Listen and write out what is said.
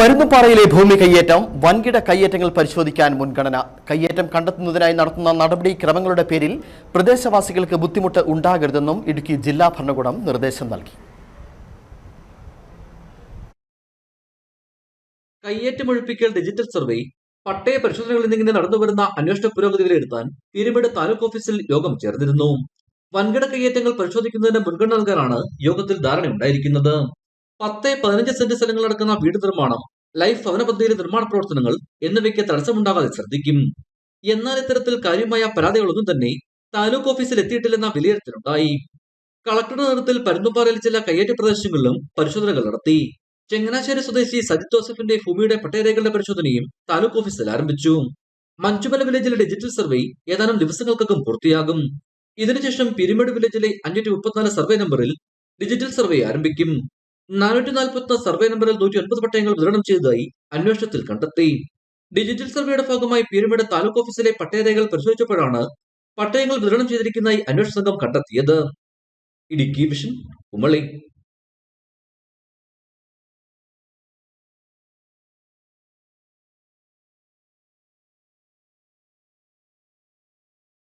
പരുന്നുപാറയിലെ ഭൂമി കയ്യേറ്റം വൻകിട കയ്യേറ്റങ്ങൾ പരിശോധിക്കാൻ മുൻഗണന. കയ്യേറ്റം കണ്ടെത്തുന്നതിനായി നടത്തുന്ന നടപടിക്രമങ്ങളുടെ പേരിൽ പ്രദേശവാസികൾക്ക് ബുദ്ധിമുട്ട് ഉണ്ടാകരുതെന്നും ഇടുക്കി ജില്ലാ ഭരണകൂടം നിർദ്ദേശം നൽകി. കയ്യേറ്റമൊഴിപ്പിക്കൽ ഡിജിറ്റൽ സർവേ പട്ടയ പരിശോധനകൾ എന്നിങ്ങനെ നടന്നുവരുന്ന അന്വേഷണ പുരോഗതി വിലയിരുത്താൻ തിരുവിട താലൂക്ക് ഓഫീസിൽ യോഗം ചേർന്നിരുന്നു. വൻകിട കയ്യേറ്റങ്ങൾ പരിശോധിക്കുന്നതിന് മുൻഗണന നൽകാനാണ് യോഗത്തിൽ ധാരണയുണ്ടായിരിക്കുന്നത്. പത്ത് പതിനഞ്ച് സെന്റ് സ്ഥലങ്ങൾ അടക്കുന്ന വീട് നിർമ്മാണം ലൈഫ് ഭവന പദ്ധതിയിലെ നിർമ്മാണ പ്രവർത്തനങ്ങൾ എന്നിവയ്ക്ക് തടസ്സമുണ്ടാകാതെ ശ്രദ്ധിക്കും. എന്നാൽ ഇത്തരത്തിൽ കാര്യമായ പരാതികളൊന്നും തന്നെ താലൂക്ക് ഓഫീസിൽ എത്തിയിട്ടില്ലെന്ന വിലയിരുത്തലുണ്ടായി. കളക്ടറുടെ നേതൃത്വത്തിൽ പരുന്തുംപാറയിൽ ചില കയ്യേറ്റ പ്രദേശങ്ങളിലും പരിശോധനകൾ നടത്തി. ചെങ്ങനാശ്ശേരി സ്വദേശി സജിത് ജോസഫിന്റെ ഭൂമിയുടെ പട്ടയരേഖകളുടെ പരിശോധനയും താലൂക്ക് ഓഫീസിൽ ആരംഭിച്ചു. മഞ്ചുമല വില്ലേജിലെ ഡിജിറ്റൽ സർവേ ഏതാനും ദിവസങ്ങൾക്കകം പൂർത്തിയാകും. ഇതിനുശേഷം പിരിമേട് വില്ലേജിലെ അഞ്ഞൂറ്റി മുപ്പത്തിനാല് സർവേ നമ്പറിൽ ഡിജിറ്റൽ സർവേ ആരംഭിക്കും. നാനൂറ്റി നാൽപ്പത്തി സർവേ നമ്പറിൽ നൂറ്റി ഒൻപത് പട്ടയങ്ങൾ വിതരണം ചെയ്തതായി അന്വേഷണത്തിൽ കണ്ടെത്തി. ഡിജിറ്റൽ സർവേയുടെ ഭാഗമായി പീരുമേട് താലൂക്ക് ഓഫീസിലെ പട്ടയരേഖകൾ പരിശോധിച്ചപ്പോഴാണ് പട്ടയങ്ങൾ വിതരണം ചെയ്തിരിക്കുന്നതായി അന്വേഷണ സംഘം കണ്ടെത്തിയത്. ഇടുക്കി വിഷൻ കുമളി.